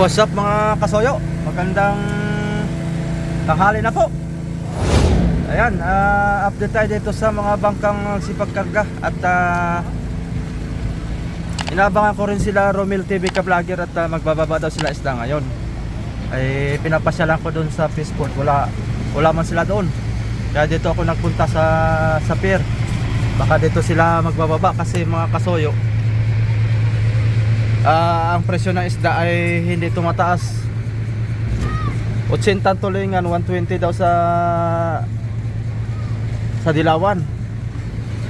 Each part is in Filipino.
what's up mga kasoyo? Magandang tanghali na po. Ayan, ah, update tayo dito sa mga bangkang sipagkarga at ah, inaabangan ko rin sila Romil TV ka vlogger at ah, magbababa daw sila isda ngayon. Ay pinapasyalan ko doon sa Peaceport. Wala wala man sila doon. Kaya dito ako nagpunta sa sa pier. Baka dito sila magbababa kasi mga kasoyo Ah, ang presyo ng isda ay hindi tumataas. 80 tulingan 120 daw sa sa Dilawan.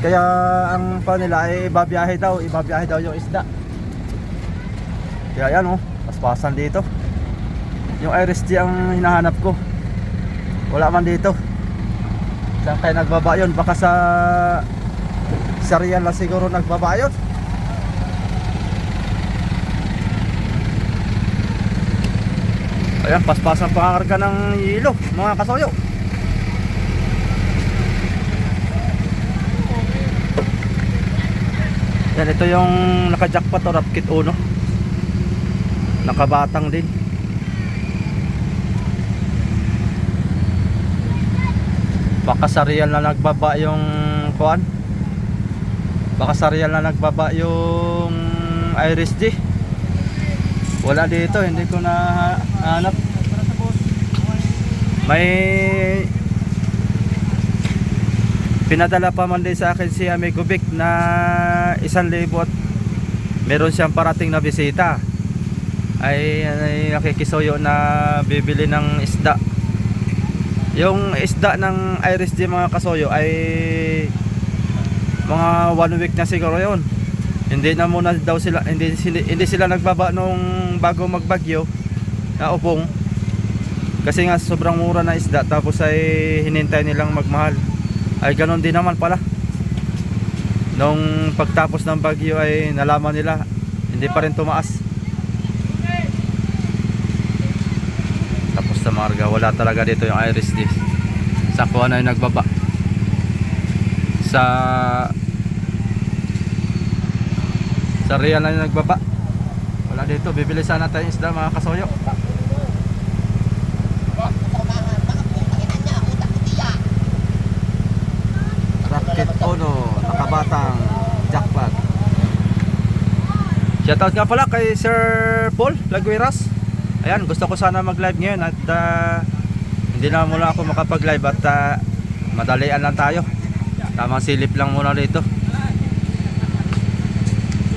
Kaya ang pa ay ibabiyahe daw ibabiyahe daw yung isda. Kaya yan oh paspasan dito. Yung Iris G ang hinahanap ko. Wala man dito. Saan kayo nagbaba yun? Baka sa sa Rian lang siguro nagbaba yun Ayan, paspasan pangarga ng hilo, mga kasoyo. Yan, ito yung naka-jackpot o rapkit uno. Nakabatang din. Baka sa na nagbaba yung kuan. Baka sa na nagbaba yung Iris G. Wala dito, hindi ko na hanap. May pinadala pa man din sa akin si Amigo Vic na isang libo at meron siyang parating na bisita. Ay, ay nakikisoyo na bibili ng isda. Yung isda ng Iris G mga kasoyo ay mga one week na siguro yon hindi na muna daw sila hindi, hindi, sila nagbaba nung bago magbagyo. Na upong kasi nga sobrang mura na isda tapos ay hinintay nilang magmahal. Ay ganon din naman pala. Nung pagtapos ng bagyo ay nalaman nila hindi pa rin tumaas. Tapos sa marga wala talaga dito yung iris dis sa kuha na yung nagbaba. Sa sa real na yung nagbaba. Wala dito bibili sana tayong isda mga kasoyo. Rocket Ono nakabatang jackpot. Shoutout nga pala kay Sir Paul Lagueras. Ayan gusto ko sana mag live ngayon at ah, hindi na muna ako makapag live at ah, madalian lang tayo. Tamang silip lang muna dito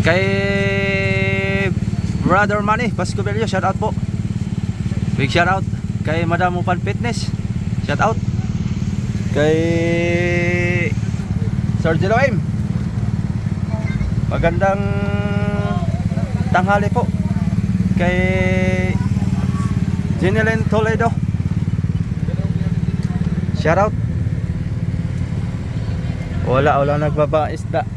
kay Brother Manny Pascobelio shout out po. Big shout out. Kay Madam Upan Fitness shout out. Kay Sir Jeroim. Magandang tanghali po. Kay Jeneline Toledo. Shout out. Wala wala nagbaba isda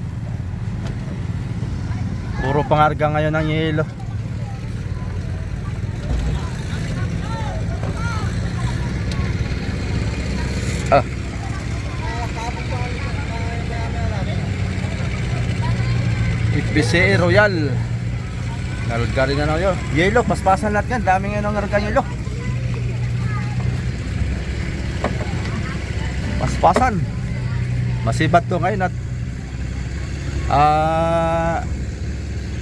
Puro pangarga ngayon ng yelo. Ah. IPC Royal. Narga rin na yun. Yelo, paspasan lahat yan. Dami ngayon ng narga yelo. Paspasan. Masibat to ngayon at ah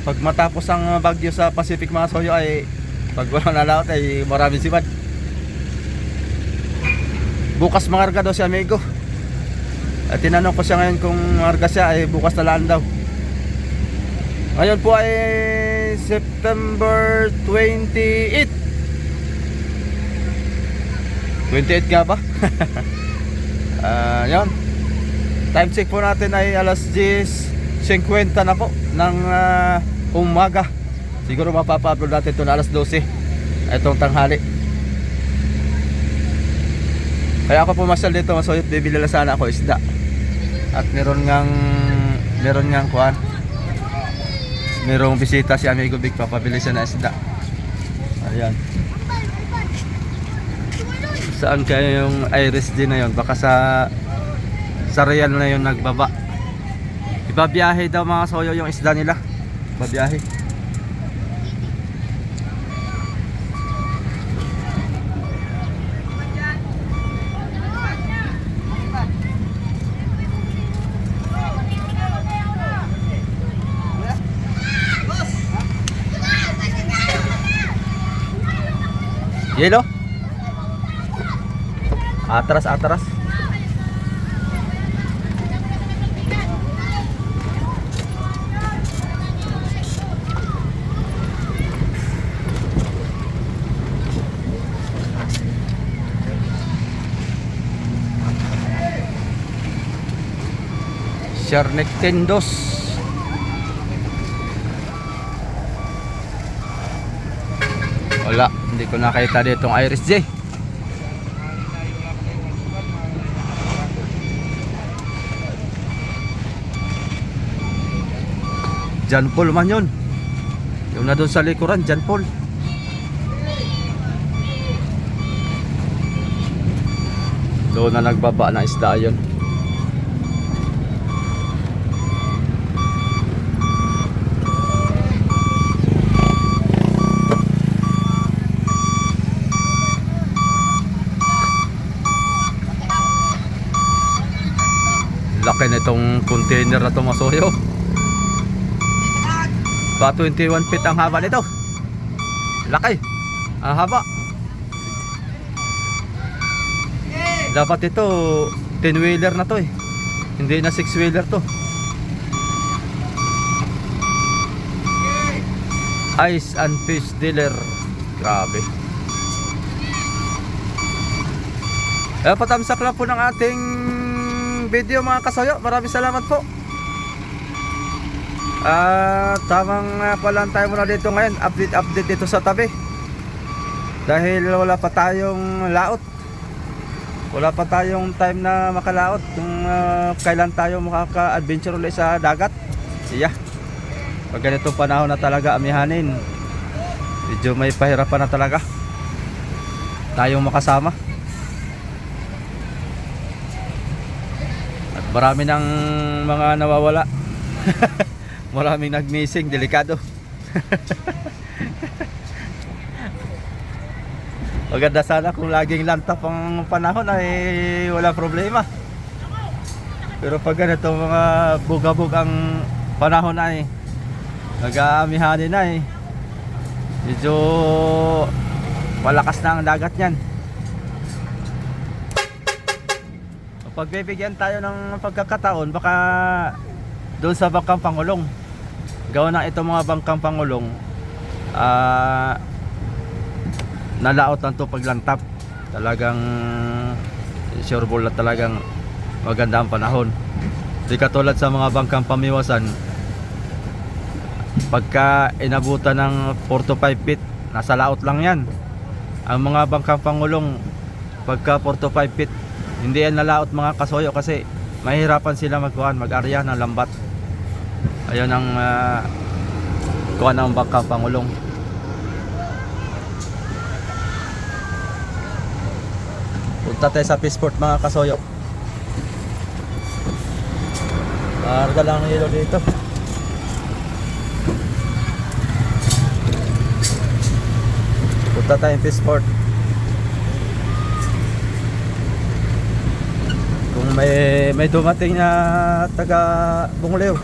pag matapos ang bagyo sa Pacific mga soyo ay pag walang nalaot ay maraming sibad bukas mangarga daw si amigo. At tinanong ko siya ngayon kung mangarga siya ay bukas na laan daw. Ngayon po ay September 28 28 nga ba? Ah, yun. Time check po natin ay alas 10.50 na po ng ah, umaga. Siguro mapapa-upload natin ito na alas 12 itong tanghali. Kaya ako pumasal dito masoyot bibili lang sana ako isda. At meron ngang meron ngang kuan merong bisita si amigo Big papabili siya na isda. Ayan. Saan kaya yung iris din na yun? Baka sa sa real na yun nagbaba Ibabiyahe daw mga soyo yung isda nila. Ibabiyahe. Yelo? Atras, atras. Sharnek Tendos. Wala, hindi ko nakita dito ang Iris J. John Paul man yun. Yung na doon sa likuran, John Paul. Doon na nagbaba na isda yun. Laki na itong container na itong masoyo. Pa 21 feet ang haba nito. Laki. Ang haba. Dapat ito 10 wheeler na to eh. Hindi na 6 wheeler to. Ice and fish dealer. Grabe. Eh, patamsak lang po ng ating video mga kasayo. Maraming salamat po. Ah, tamang uh, palang tayo muna dito ngayon. Update update dito sa tabi. Dahil wala pa tayong laot. Wala pa tayong time na makalaot kung ah, kailan tayo makaka-adventure ulit sa dagat. Iya. Pag ganitong panahon na talaga amihanin. Medyo may pahirapan na talaga. Tayong makasama. Marami ng mga nawawala. Maraming nag-missing, delikado. Maganda sana kung laging lantap ang panahon ay wala problema. Pero pag ganito mga bugabog ang panahon ay nag-aamihanin na eh. Medyo malakas na ang dagat niyan. Pag bibigyan tayo ng pagkakataon, baka doon sa bangkang Pangulong. Gawa ng itong mga bangkang Pangulong, ah, nalaot lang to paglantap. Talagang sure ball na talagang maganda ang panahon. Di katulad sa mga bangkang pamiwasan, pagka inabutan ng 4 to 5 feet, nasa laot lang yan. Ang mga bangkang Pangulong, pagka 4 to 5 feet, hindi yan nalaot mga kasoyo kasi mahirapan sila magkuhan, mag-arya ng lambat. Ayun ang uh, kuhan ng bangkang Pangulong. Punta tayo sa Peaceport mga kasoyo. Karga lang ng ilo dito. Punta tayong Peaceport. May may dumating na taga Bungulew.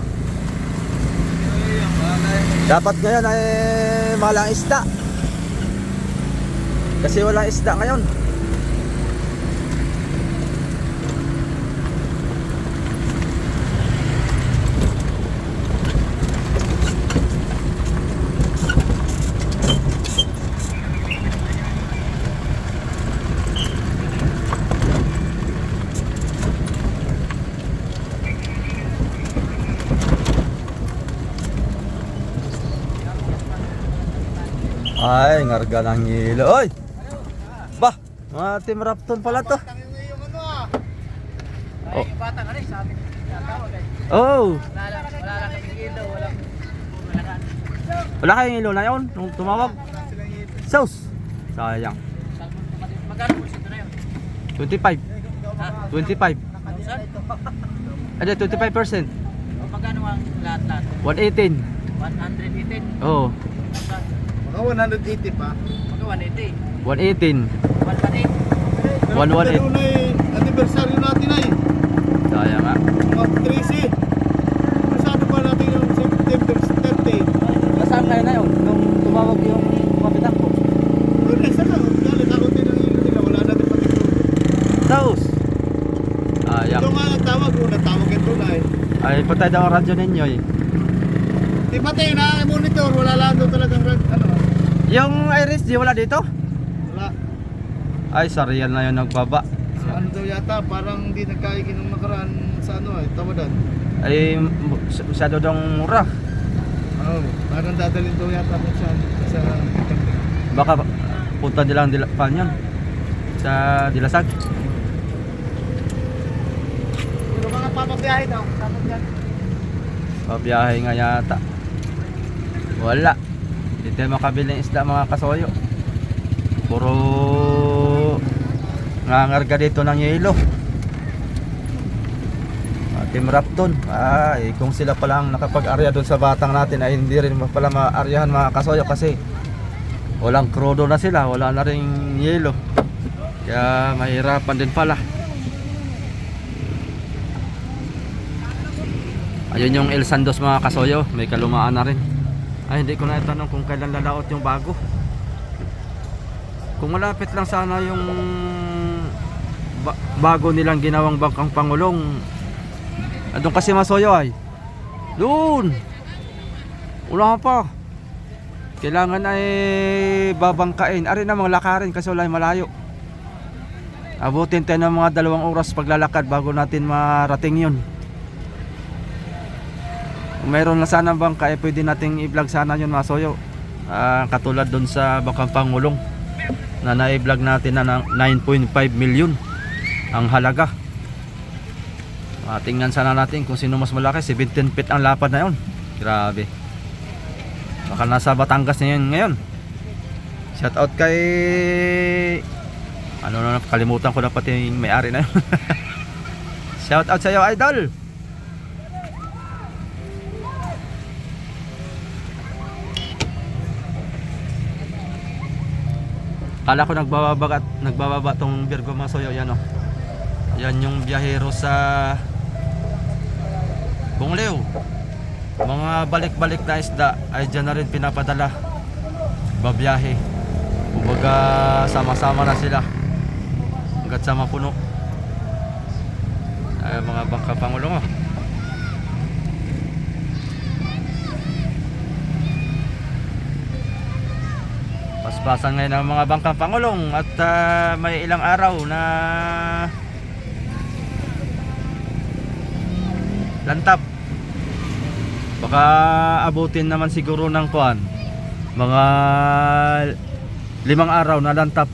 Dapat ngayon ay malang isda. Kasi walang isda ngayon. Ay, ngarga ng hilo. Oy! Bah, mga Team Rapton pala to. Oh. Ka rin, sabi niya tawag ay. Oh, Wala kayong ilaw na yun nung tumawag. Sauce. Sayang. Magkano po ito na yun? 25. Ha? 25. Saan? Ano, 25%. O magkano ang lahat-lahat? 118. 118? Oh, Maka 180 pa. Maka 180. 118. 118. 118. 118. Anniversary natin ay. Kaya nga. Ah. Mag 3C. Masado pa natin yung September 30. Kasama kayo na yun. Ah, Nung tumawag yung kapitan ko. Ano, saan ako? Galit ako din ang ilo nila. Wala natin pati ko. Taos. Ayan. Ito nga nagtawag. Una tawag ito na eh. Ay, patay daw ang radyo ninyo eh. Di pati, na-monitor. Wala lang doon talagang radyo. Ano? Yung Iris, di wala dito? Wala. Ay, sorry yan na yung nagbaba. Sa ano daw yata, parang di nagkaikin nung nakaraan sa ano eh, tawadan. Ay, masyado daw mura. Oo, parang dadalhin daw yata mo sa, sa Baka punta nila ang dila, pan yun. Sa Dilasag. Pero mga papabiyahe daw, papabiyahe. Pabiyahe nga yata. Wala. Hindi tayo makabili ng isda mga kasoyo. Puro nangarga dito ng yelo. Team Rapton. Ah, eh, kung sila pala ang nakapag-arya doon sa batang natin ay hindi rin pala ma-aryahan mga kasoyo kasi walang krudo na sila, wala na ring yelo. Kaya mahirapan din pala. Ayun yung El Sandos mga kasoyo, may kalumaan na rin. Ay hindi ko na itanong kung kailan lalaot yung bago. Kung malapit lang sana yung ba- bago nilang ginawang bangkang pangulong. Andun kasi masoyo ay. Doon. Wala pa. Kailangan ay babangkain. Ari na mga lakarin kasi wala malayo. Abutin tayo ng mga dalawang oras paglalakad bago natin marating yun. Mayroon na sana bangka, eh, pwede nating i-vlog sana yun mga soyo. Ah, katulad doon sa Bakang Pangulong na na-vlog natin na ng 9.5 million ang halaga. Ah, tingnan sana natin kung sino mas malaki. 17 feet ang lapad na yun. Grabe. Baka nasa Batangas na yun ngayon. Shout out kay ano na kalimutan ko na pati may-ari na yun. Shout out sa iyo idol. Kala ko nagbababa at nagbababa tong Virgo Masoyo yan oh. Yan yung biyahero sa Bungleo. Mga balik-balik na isda ay dyan na rin pinapadala. Babiyahe. Kumbaga sama-sama na sila. Hanggat sa mapuno. Ay mga bangka pangulong oh. Paspasan ngayon ang mga bangkang pangulong at ah, may ilang araw na lantap. Baka abutin naman siguro ng kuan mga limang araw na lantap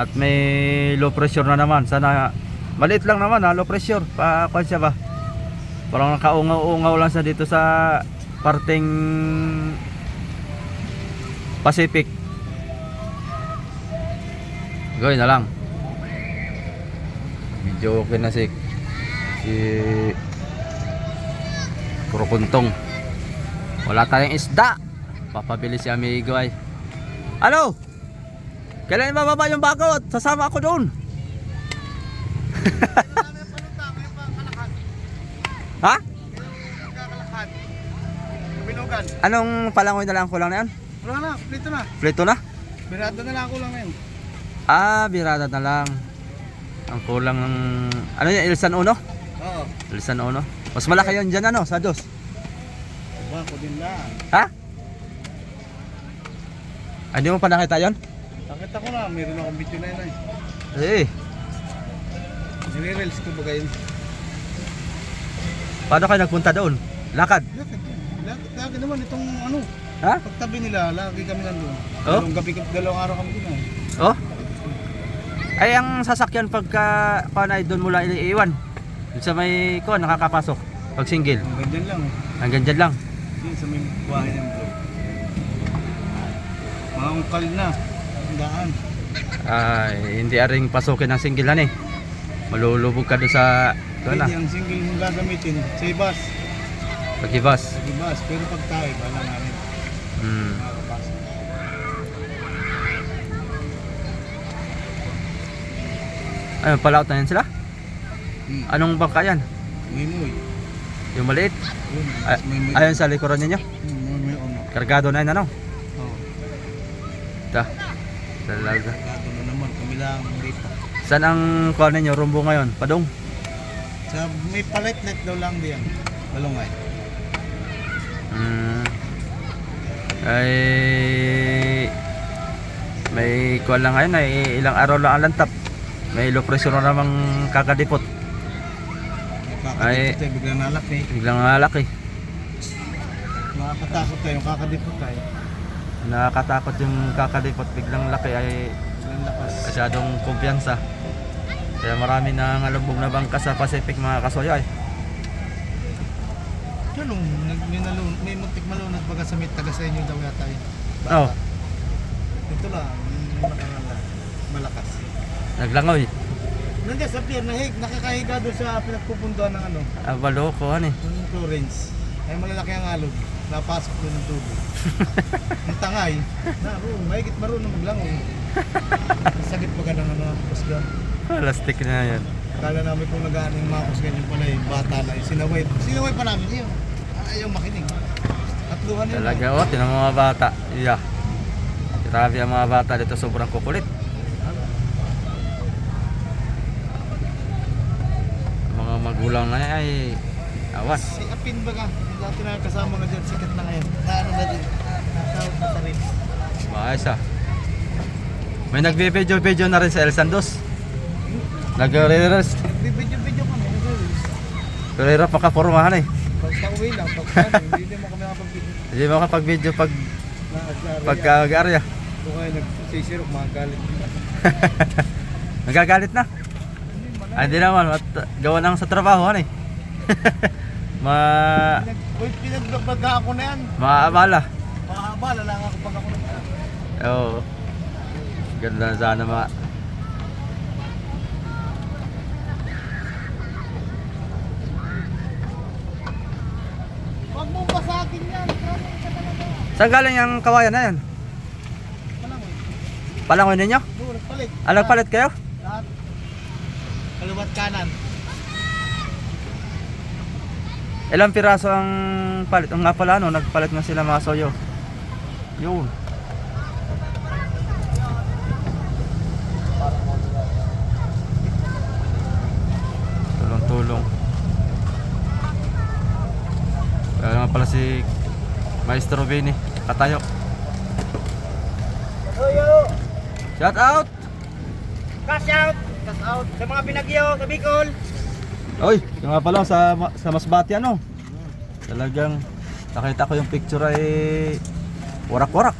at may low pressure na naman. Sana maliit lang naman ha, low pressure. Pa kuan siya ba? Parang nakaungaw-ungaw lang sa dito sa parting Pacific. Gawin na lang. Medyo okay na si si Kurukuntong. Wala tayong isda. Papabili si amigo ay. Ano? Kailan bababa yung bagot? Sasama ako doon. ha? Binugan. Anong palangoy na lang kulang na yan? Wala na, plito na. Plito na? Birado na lang ako lang ngayon. Ah, birada na lang. Ang kulang ng... Ano yan? Ilsan Uno? Oo. Ilsan Uno? Mas malaki yun dyan ano, sa dos. Bako din lang. Ha? Hindi mo pa nakita yun? Nakita ko na, meron akong video na yun ay. Eh, Nire-reels ko ba paano kayo nagpunta doon? Lakad? Lakad. Lakad, lakad naman itong ano. Ha? Pagtabi nila, lagi kami nandun. Oh? Dalawang gabi, dalawang araw kami ay. Oh? Ay, ang sasakyan pagka kuan ay doon mula iiwan. Doon sa may kuan nakakapasok. Pag single. Ang ganyan lang. Hanggang dyan lang. Yun sa may buhay ng bro. Mga ungkal na. Ang daan. Ay, hindi aring pasukin ng singgilan eh. Malulubog ka doon sa Hindi, na. ang single mong gagamitin, sa bus. Pag-ibas. Sa bus. Pero pag tayo, bala namin. Hmm. Ayun, palaut na yan sila? Hmm. Anong bangka yan? May muy. Yung maliit? Ay, ayun sa likuran ninyo? Hmm, may muy ono. Kargado na yun ano? Oo. Ta. Talaga. Gato na naman. Kami lang dito. Saan ang kuan ninyo? Rumbo ngayon? Padong? Sa may palit net daw lang diyan. Malungay. Mm. Ay may kuwan lang ngayon ay ilang araw lang ang lantap. May low pressure na namang kakadipot. Ay. Kakadipot tayo, biglang nalaki. Biglang malaki. Nakakatakot tayo, kakadipot tayo. Nakakatakot yung kakadipot biglang laki ay Ang lakas. masyadong kumpiyansa. Kaya marami na ngalubog na bangka sa Pacific mga kasoyo ay. Ano, nag- may, nalun, may muntik malunod baga sa may taga sa inyo daw yata yun. Oh, Ito lang, yung. Malakas. Naglangoy. Nandiyan sa pier, nahig, nakakahiga doon sa pinagpupuntuan ng ano, Abalo ko ano eh. ng Florence. Ay malalaki ang alog. Napasok doon ng tubig. ang tangay. Na, oh, mahigit marunong maglangoy. Ang sakit pa ka ng ano, kusga. Plastic na yan. Kala namin kung nag-ano yung mga kusga yung pala yung bata na yung sinaway. Sinaway pa namin yun. Ayaw makinig. Tatluhan yun. Talaga oh, tinan mga bata. Yeah. Grabe ang mga bata dito sobrang kukulit. Mga magulang na ay awan. Si Apin baga, yung dati na kasama nga dyan, sikat na ngayon. Na ano na din, nasahot na sa rin. Maayos ah. May nagbe-video-video na rin sa El Sandos. Nagre-rest. Nagbibidyo-video kami, nag-release. Pero hirap makapormahan eh. Pag pauwi lang, pag ano, hindi mo kami nakapag-video. Hindi makapag-video pag Na- pagka-area. Kung kayo nagsisirok, mga galit. Nagagalit na. Ah, hindi naman. At, gawa lang sa trabaho ano eh. Ma uy, pinagbaga ako na yan. maabala. Mahabala lang ako pag ako na. Oo. Ganda na sana mga Huwag mo basagin yan. Saan galing yung kawayan na yan? Palangoy. Palangoy ninyo? Nagpalit. Ah, nagpalit kayo? Kaliwat kanan. Ilang piraso ang palit? Ang nga pala ano, nagpalit na sila mga soyo. Yun. Tulong-tulong. Kaya nga pala si Maestro Benny. Katayo. Shout out! Cash out! Cash out! Sa mga pinagyo, sa Bicol! Oy, yung nga pala sa sa Masbate ano. Talagang nakita ko yung picture ay warak-warak.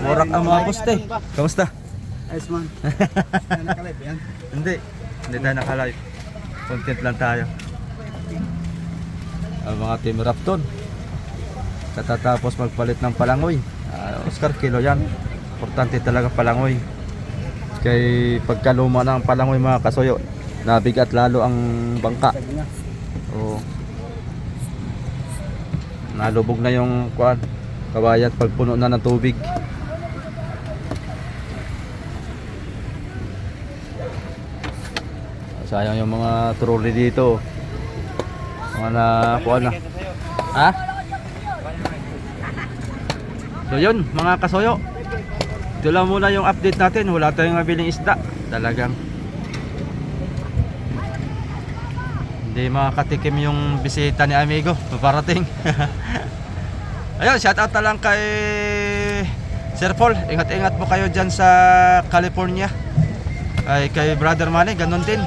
Warak ang mga poste. Kamusta? Ayos man. Nakalib yan. Hindi. Hindi tayo nakalive. Content lang tayo. Ang mga team Rapton. Katatapos magpalit ng palangoy. Ah, Oscar kilo yan. Importante talaga palangoy. Kay pagkaluma ng palangoy mga kasoyo, nabigat lalo ang bangka. Oo. Nalubog na yung kuan. Kawayan pag puno na ng tubig. Sayang yung mga trolley dito. Mga na kuan na. Ha? So yun, mga kasoyo. Ito lang muna yung update natin. Wala tayong mabiling isda. Talagang hindi makakatikim yung bisita ni amigo. Paparating. Ayun, shout out na lang kay Sir Paul. Ingat-ingat po kayo dyan sa California. Ay kay Brother Manny, ganun din.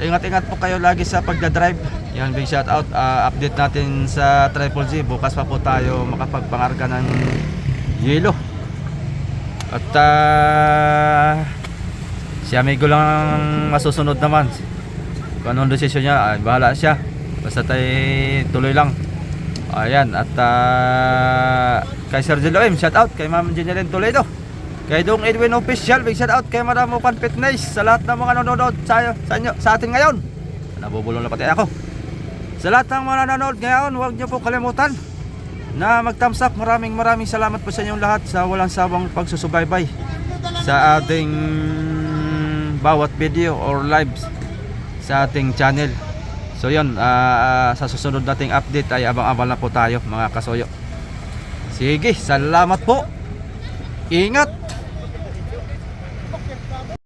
Ingat-ingat po kayo lagi sa pagdadrive. Yan, big shout out. Ah, update natin sa Triple Z. Bukas pa po tayo makapagpangarga ng yelo. At ah, si amigo lang ang masusunod naman. Kung anong desisyon niya, ay, bahala siya. Basta tayo tuloy lang. Ayan, at ah, kay Sir Jeloim, shout out. Kay Ma'am Jeneline Toledo. Kay Dong Edwin Official, big shout out kay Madam Opan Fitness sa lahat ng mga nanonood sa, sa, inyo, sa atin ngayon. Nabubulong na pati ako. Sa lahat ng mga nanonood ngayon, huwag niyo po kalimutan na mag-thumbs up. Maraming maraming salamat po sa inyong lahat sa walang sawang pagsusubaybay sa ating bawat video or lives sa ating channel. So yun, ah, sa susunod nating update ay abang-abang na po tayo mga kasoyo. Sige, salamat po. Ingat!